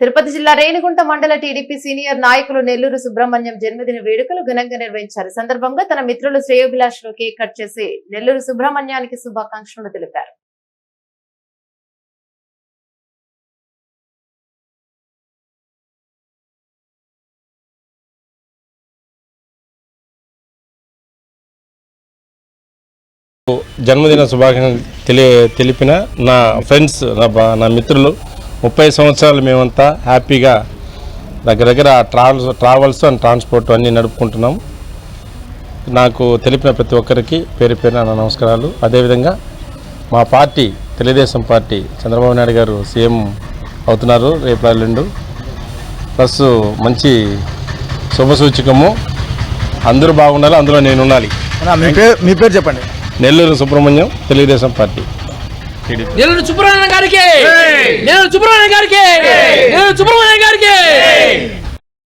తిరుపతి జిల్లా రేణిగుంట మండల TDP senior నాయకులు నెల్లూరు సుబ్రహ్మణ్యం జన్మదిన వేడుకలు ఘనంగా నిర్వహించారు. సందర్భంగా తన మిత్రులు శ్రేయోభిలాషులు కేక్ కట్ చేసి నెల్లూరు సుబ్రహ్మణ్యానికి శుభాకాంక్షలు తెలిపారు. జన్మదిన శుభాకాంక్షలు తెలియ తెలిపిన నా ఫ్రెండ్స్ నా నా మిత్రులు ముప్పై సంవత్సరాలు మేమంతా హ్యాపీగా దగ్గర దగ్గర ట్రావెల్స్ ట్రావెల్స్ అండ్ ట్రాన్స్పోర్ట్ అన్నీ నడుపుకుంటున్నాం. నాకు తెలిపిన ప్రతి ఒక్కరికి పేరు పేరున నా నమస్కారాలు. అదేవిధంగా మా పార్టీ తెలుగుదేశం పార్టీ చంద్రబాబు నాయుడు గారు సీఎం అవుతున్నారు రేపు ఎల్లుండు. ప్లస్ మంచి శుభసూచకము అందరూ బాగుండాలి అందులో నేను ఉండాలి పేరు మీ పేరు చెప్పండి. నెల్లూరు సుబ్రహ్మణ్యం తెలుగుదేశం పార్టీ. నెల్లూరు సుబ్రహ్మణ్యం గారికి. నెల్లూరు సుబ్రహ్మణ్యం గారికి. నెల్లూరు సుబ్రహ్మణ్యం గారికి.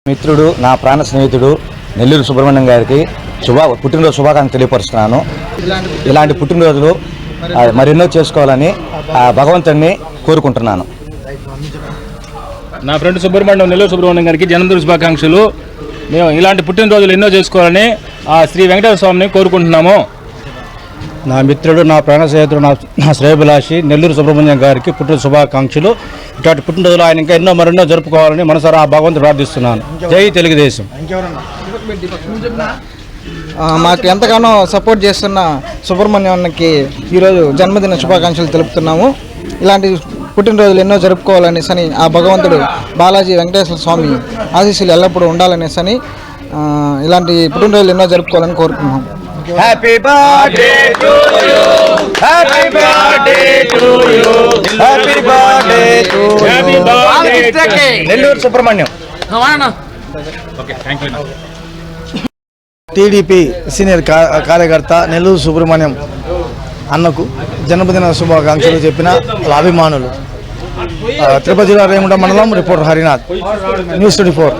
మిత్రుడు నా ప్రాణ స్నేహితుడు నెల్లూరు సుబ్రహ్మణ్యం గారికి శుభ పుట్టినరోజు శుభాకాంక్షలు తెలియపరుస్తున్నాను. ఇలాంటి పుట్టినరోజులు మరెన్నో చేసుకోవాలని ఆ భగవంతుడిని కోరుకుంటున్నాను. నా ఫ్రెండ్ సుబ్రహ్మణ్యం నెల్లూరు సుబ్రహ్మణ్యం గారికి జన్మదిన శుభాకాంక్షలు. మేము ఇలాంటి పుట్టినరోజులు ఎన్నో చేసుకోవాలని ఆ శ్రీ వెంకటేశ్వర స్వామిని కోరుకుంటున్నాము. నా మిత్రుడు నా ప్రాణ స్నేహితుడు నా నా శ్రేయభిలాషి నెల్లూరు సుబ్రహ్మణ్యం గారికి పుట్టిన శుభాకాంక్షలు. ఇటువంటి పుట్టినరోజులు ఆయన ఇంకా ఎన్నో మరెన్నో జరుపుకోవాలని మనసారా ఆ భగవంతుడు ప్రార్థిస్తున్నాను. జై తెలుగుదేశం. మాకు ఎంతగానో సపోర్ట్ చేస్తున్న సుబ్రహ్మణ్యానికి ఈరోజు జన్మదిన శుభాకాంక్షలు తెలుపుతున్నాము. ఇలాంటి పుట్టినరోజులు ఎన్నో జరుపుకోవాలనేసి అని ఆ భగవంతుడు బాలాజీ వెంకటేశ్వర స్వామి ఆశీస్సులు ఎల్లప్పుడూ ఉండాలనేసి అని ఆ, ఇలాంటి పుట్టినరోజులు ఎన్నో జరుపుకోవాలని కోరుకుంటున్నాం. Happy birthday to you happy birthday to you happy birthday to Nellore Subrahmanyam TDP senior కార్యకర్త నెల్లూరు సుబ్రహ్మణ్యం అన్నకు జన్మదిన శుభాకాంక్షలు చెప్పిన వాళ్ళ అభిమానులు. తిరుపతి జిల్లా రేముండ మండలం reporter Harinath. News twenty four.